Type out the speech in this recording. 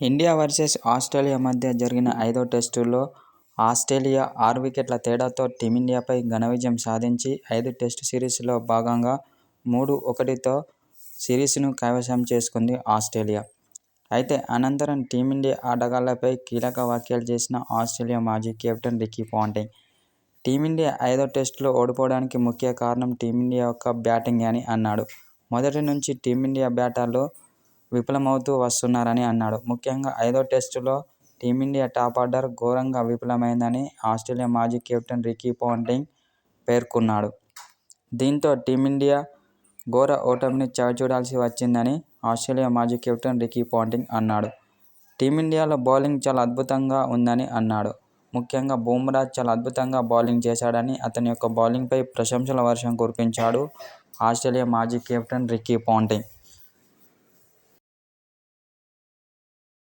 India versus Australia మధ్య జరిగిన ఐదో టెస్టులో ఆస్ట్రేలియా ఆరు వికెట్ల తేడాతో టీమిండియాపై ఘన విజయం సాధించి ఐదు టెస్టు సిరీస్లో భాగంగా మూడు, ఒకటితో సిరీస్ను కైవసం చేసుకుంది ఆస్ట్రేలియా. అయితే అనంతరం టీమిండియా ఆటగాళ్ళపై కీలక వ్యాఖ్యలు చేసిన ఆస్ట్రేలియా మాజీ కెప్టెన్ రికీ పాంటింగ్. టీమిండియా ఐదో టెస్టులో ఓడిపోవడానికి ముఖ్య కారణం టీమిండియా యొక్క బ్యాటింగ్ అని అన్నాడు. మొదటి నుంచి టీమిండియా బ్యాటర్లు విఫలమవుతూ వస్తున్నారని అన్నాడు. ముఖ్యంగా ఐదో టెస్టులో టీమిండియా టాప్ ఆర్డర్ ఘోరంగా విఫలమైందని ఆస్ట్రేలియా మాజీ కెప్టెన్ రికీ పాంటింగ్ పేర్కొన్నాడు. దీంతో టీమిండియా ఘోర ఓటమిని చవిచూడాల్సి వచ్చిందని ఆస్ట్రేలియా మాజీ కెప్టెన్ రికీ పాంటింగ్ అన్నాడు. టీమిండియాలో బౌలింగ్ చాలా అద్భుతంగా ఉందని అన్నాడు. ముఖ్యంగా బుమ్రా చాలా అద్భుతంగా బౌలింగ్ చేశాడని, అతని యొక్క బౌలింగ్పై ప్రశంసల వర్షం కురిపించాడు ఆస్ట్రేలియా మాజీ కెప్టెన్ రికీ పాంటింగ్.